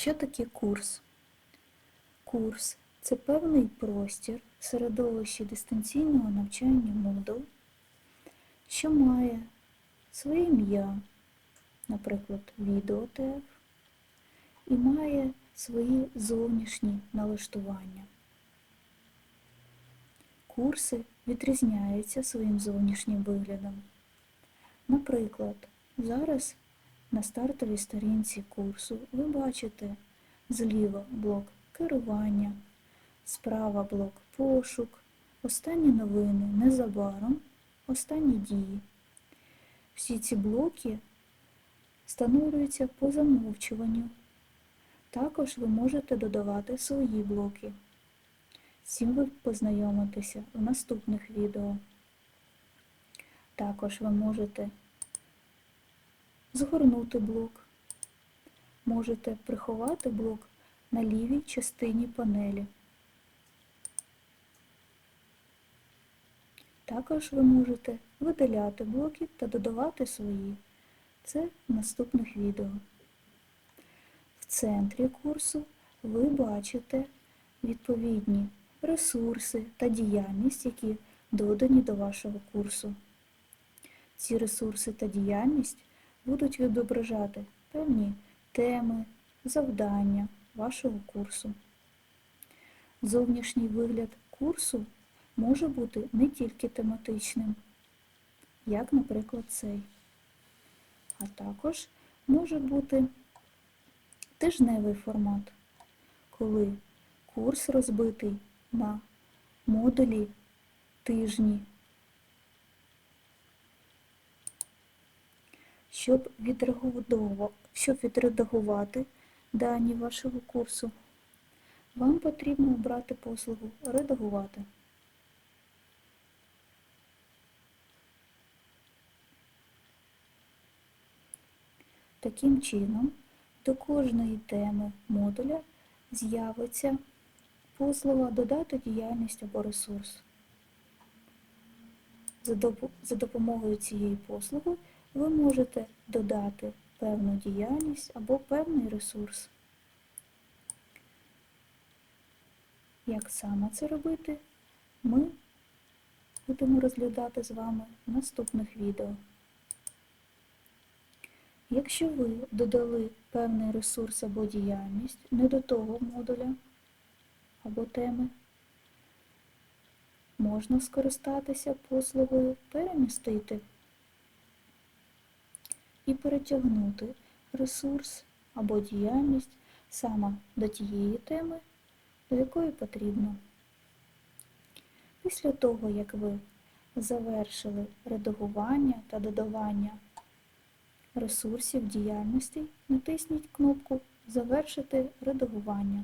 Що таке курс? Курс це певний простір в середовищі дистанційного навчання Moodle, що має своє ім'я, наприклад, відеотеф, і має свої зовнішні налаштування. Курси відрізняються своїм зовнішнім виглядом. Наприклад, зараз на стартовій сторінці курсу ви бачите зліва блок керування, справа блок пошук, останні новини незабаром, останні дії. Всі ці блоки встановлюються по замовчуванню. Також ви можете додавати свої блоки. З цим ви познайомитеся в наступних відео. Також ви можете згорнути блок. Можете приховати блок на лівій частині панелі. Також ви можете видаляти блоки та додавати свої. Це в наступних відео. В центрі курсу ви бачите відповідні ресурси та діяльність, які додані до вашого курсу. Ці ресурси та діяльність будуть відображати певні теми, завдання вашого курсу. Зовнішній вигляд курсу може бути не тільки тематичним, як, наприклад, цей, а також може бути тижневий формат, коли курс розбитий на модулі тижні. Щоб щоб відредагувати дані вашого курсу, вам потрібно обрати послугу Редагувати. Таким чином, до кожної теми модуля з'явиться послуга Додати діяльність або ресурс. За допомогою цієї послуги ви можете додати певну діяльність або певний ресурс. Як саме це робити, ми будемо розглядати з вами в наступних відео. Якщо ви додали певний ресурс або діяльність не до того модуля або теми, можна скористатися послугою перемістити і перетягнути ресурс або діяльність саме до тієї теми, до якої потрібно. Після того, як ви завершили редагування та додавання ресурсів діяльності, натисніть кнопку Завершити редагування.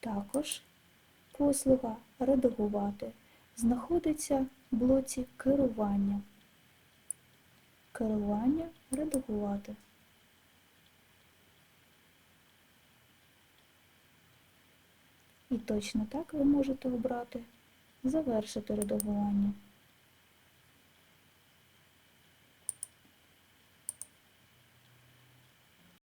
Також послуга Редагувати знаходиться в блоці Керування. Керування редагувати. І точно так ви можете обрати Завершити редагування.